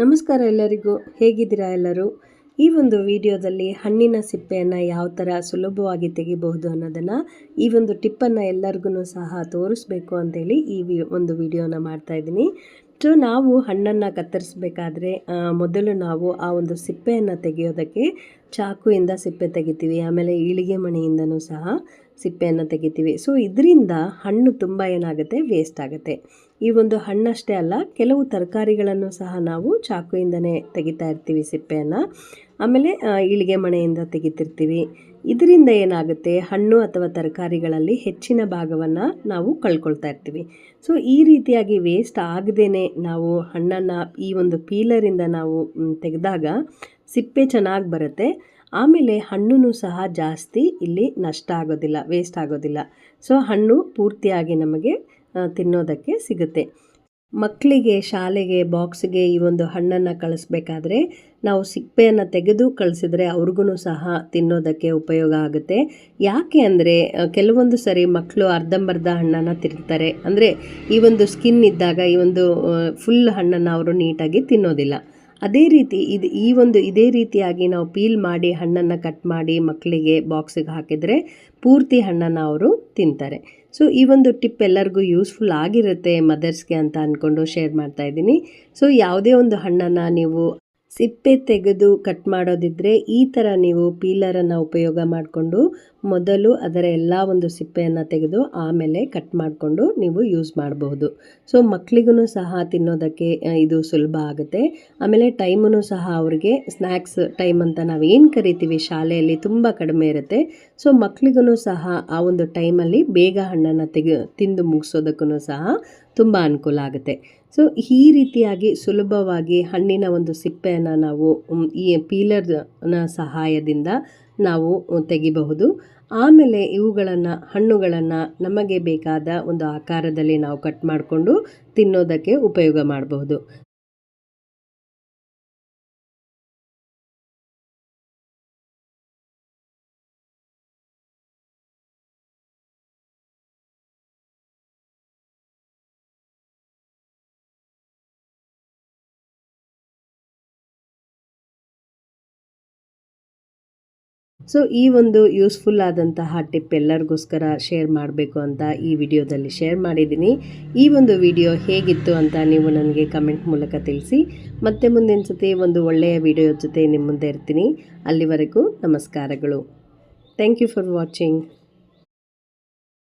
ನಮಸ್ಕಾರ ಎಲ್ಲರಿಗೂ. ಹೇಗಿದ್ದೀರಾ ಎಲ್ಲರೂ? ಈ ಒಂದು ವಿಡಿಯೋದಲ್ಲಿ ಹಣ್ಣಿನ ಸಿಪ್ಪೆಯನ್ನು ಯಾವ ಥರ ಸುಲಭವಾಗಿ ತೆಗಿಬಹುದು ಅನ್ನೋದನ್ನು, ಈ ಒಂದು ಟಿಪ್ಪನ್ನು ಎಲ್ಲರಿಗೂ ಸಹ ತೋರಿಸ್ಬೇಕು ಅಂತೇಳಿ ಈ ವಿ, ಒಂದು ವಿಡಿಯೋನ ಮಾಡ್ತಾ ಇದ್ದೀನಿ. ಸೊ ನಾವು ಹಣ್ಣನ್ನು ಕತ್ತರಿಸಬೇಕಾದ್ರೆ ಮೊದಲು ನಾವು ಆ ಒಂದು ಸಿಪ್ಪೆಯನ್ನು ತೆಗೆಯೋದಕ್ಕೆ ಚಾಕುವಿಂದ ಸಿಪ್ಪೆ ತೆಗಿತೀವಿ, ಆಮೇಲೆ ಇಳಿಗೆ ಮಣಿಯಿಂದನೂ ಸಹ ಸಿಪ್ಪೆಯನ್ನು ತೆಗಿತೀವಿ. ಸೊ ಇದರಿಂದ ಹಣ್ಣು ತುಂಬ ಏನಾಗುತ್ತೆ ವೇಸ್ಟ್ ಆಗುತ್ತೆ. ಈ ಒಂದು ಹಣ್ಣಷ್ಟೇ ಅಲ್ಲ, ಕೆಲವು ತರಕಾರಿಗಳನ್ನು ಸಹ ನಾವು ಚಾಕುಯಿಂದನೇ ತೆಗಿತಾ ಇರ್ತೀವಿ ಸಿಪ್ಪೆಯನ್ನು. ಆಮೇಲೆ ಇಳಿಗೆ ಮಣೆಯಿಂದ ತೆಗಿತಿರ್ತೀವಿ. ಇದರಿಂದ ಏನಾಗುತ್ತೆ, ಹಣ್ಣು ಅಥವಾ ತರಕಾರಿಗಳಲ್ಲಿ ಹೆಚ್ಚಿನ ಭಾಗವನ್ನು ನಾವು ಕಳ್ಕೊಳ್ತಾ ಇರ್ತೀವಿ. ಸೊ, ಈ ರೀತಿಯಾಗಿ ವೇಸ್ಟ್ ಆಗದೇ ನಾವು ಹಣ್ಣನ್ನು ಈ ಒಂದು ಪೀಲರಿಂದ ನಾವು ತೆಗೆದಾಗ ಸಿಪ್ಪೆ ಚೆನ್ನಾಗಿ ಬರುತ್ತೆ. ಆಮೇಲೆ ಹಣ್ಣು ಸಹ ಜಾಸ್ತಿ ಇಲ್ಲಿ ನಷ್ಟ ಆಗೋದಿಲ್ಲ ವೇಸ್ಟ್ ಆಗೋದಿಲ್ಲ. ಸೊ, ಹಣ್ಣು ಪೂರ್ತಿಯಾಗಿ ನಮಗೆ ತಿನ್ನೋದಕ್ಕೆ ಸಿಗುತ್ತೆ. ಮಕ್ಕಳಿಗೆ ಶಾಲೆಗೆ, ಬಾಕ್ಸ್ಗೆ ಈ ಒಂದು ಹಣ್ಣನ್ನು ಕಳಿಸ್ಬೇಕಾದ್ರೆ ನಾವು ಸಿಪ್ಪೆಯನ್ನು ತೆಗೆದು ಕಳಿಸಿದ್ರೆ ಅವ್ರಿಗೂ ಸಹ ತಿನ್ನೋದಕ್ಕೆ ಉಪಯೋಗ ಆಗುತ್ತೆ. ಯಾಕೆ ಅಂದರೆ ಕೆಲವೊಂದು ಸರಿ ಮಕ್ಕಳು ಅರ್ಧಂಬರ್ಧ ಹಣ್ಣನ್ನು ತಿಂತಾರೆ. ಅಂದರೆ ಈ ಒಂದು ಸ್ಕಿನ್ ಇದ್ದಾಗ ಈ ಒಂದು ಫುಲ್ ಹಣ್ಣನ್ನು ಅವರು ನೀಟಾಗಿ ತಿನ್ನೋದಿಲ್ಲ. ಅದೇ ರೀತಿ ಇದು ಈ ಒಂದು ಇದೇ ರೀತಿಯಾಗಿ ನಾವು ಪೀಲ್ ಮಾಡಿ ಹಣ್ಣನ್ನು ಕಟ್ ಮಾಡಿ ಮಕ್ಕಳಿಗೆ ಬಾಕ್ಸಿಗೆ ಹಾಕಿದರೆ ಪೂರ್ತಿ ಹಣ್ಣನ್ನು ಅವರು ತಿಂತಾರೆ. ಸೊ, ಈ ಒಂದು ಟಿಪ್ ಎಲ್ಲರಿಗೂ ಯೂಸ್ಫುಲ್ ಆಗಿರುತ್ತೆ ಮದರ್ಸ್ಗೆ ಅಂತ ಅಂದ್ಕೊಂಡು ಶೇರ್ ಮಾಡ್ತಾ ಇದ್ದೀನಿ. ಸೊ, ಯಾವುದೇ ಒಂದು ಹಣ್ಣನ್ನು ನೀವು ಸಿಪ್ಪೆ ತೆಗೆದು ಕಟ್ ಮಾಡೋದಿದ್ದರೆ ಈ ಥರ ನೀವು ಪೀಲರನ್ನು ಉಪಯೋಗ ಮಾಡಿಕೊಂಡು ಮೊದಲು ಅದರ ಎಲ್ಲ ಒಂದು ಸಿಪ್ಪೆಯನ್ನು ತೆಗೆದು ಆಮೇಲೆ ಕಟ್ ಮಾಡಿಕೊಂಡು ನೀವು ಯೂಸ್ ಮಾಡಬಹುದು. ಸೊ ಮಕ್ಕಳಿಗೂ ಸಹ ತಿನ್ನೋದಕ್ಕೆ ಇದು ಸುಲಭ ಆಗುತ್ತೆ. ಆಮೇಲೆ ಟೈಮೂ ಸಹ ಅವ್ರಿಗೆ ಸ್ನ್ಯಾಕ್ಸ್ ಟೈಮ್ ಅಂತ ನಾವು ಏನು ಕರಿತೀವಿ? ಶಾಲೆಯಲ್ಲಿ ತುಂಬ ಕಡಿಮೆ ಇರುತ್ತೆ. ಸೊ ಮಕ್ಕಳಿಗೂ ಸಹ ಆ ಒಂದು ಟೈಮಲ್ಲಿ ಬೇಗ ಹಣ್ಣನ್ನು ತೆಗೆ, ತಿಂದು ಮುಗಿಸೋದಕ್ಕೂ ಸಹ ತುಂಬ ಅನುಕೂಲ ಆಗುತ್ತೆ. ಸೊ ಈ ರೀತಿಯಾಗಿ ಸುಲಭವಾಗಿ ಹಣ್ಣಿನ ಒಂದು ಸಿಪ್ಪೆಯನ್ನು ನಾವು ಈ ಪೀಲರ್ನ ಸಹಾಯದಿಂದ ನಾವು ತೆಗಿಬಹುದು. ಆಮೇಲೆ ಇವುಗಳನ್ನು, ಹಣ್ಣುಗಳನ್ನು ನಮಗೆ ಬೇಕಾದ ಒಂದು ಆಕಾರದಲ್ಲಿ ನಾವು ಕಟ್ ಮಾಡಿಕೊಂಡು ತಿನ್ನೋದಕ್ಕೆ ಉಪಯೋಗ ಮಾಡಬಹುದು. ಸೊ ಈ ಒಂದು ಯೂಸ್ಫುಲ್ ಆದಂತಹ ಟಿಪ್ ಎಲ್ಲರಿಗೋಸ್ಕರ ಶೇರ್ ಮಾಡಬೇಕು ಅಂತ ಈ ವಿಡಿಯೋದಲ್ಲಿ ಶೇರ್ ಮಾಡಿದ್ದೀನಿ. ಈ ಒಂದು ವಿಡಿಯೋ ಹೇಗಿತ್ತು ಅಂತ ನೀವು ನನಗೆ ಕಮೆಂಟ್ ಮೂಲಕ ತಿಳಿಸಿ. ಮತ್ತೆ ಮುಂದಿನ ಸತಿ ಒಂದು ಒಳ್ಳೆಯ ವಿಡಿಯೋ ಜೊತೆ ನಿಮ್ಮ ಮುಂದೆ ಇರ್ತೀನಿ. ಅಲ್ಲಿವರೆಗೂ ನಮಸ್ಕಾರಗಳು. Thank you for watching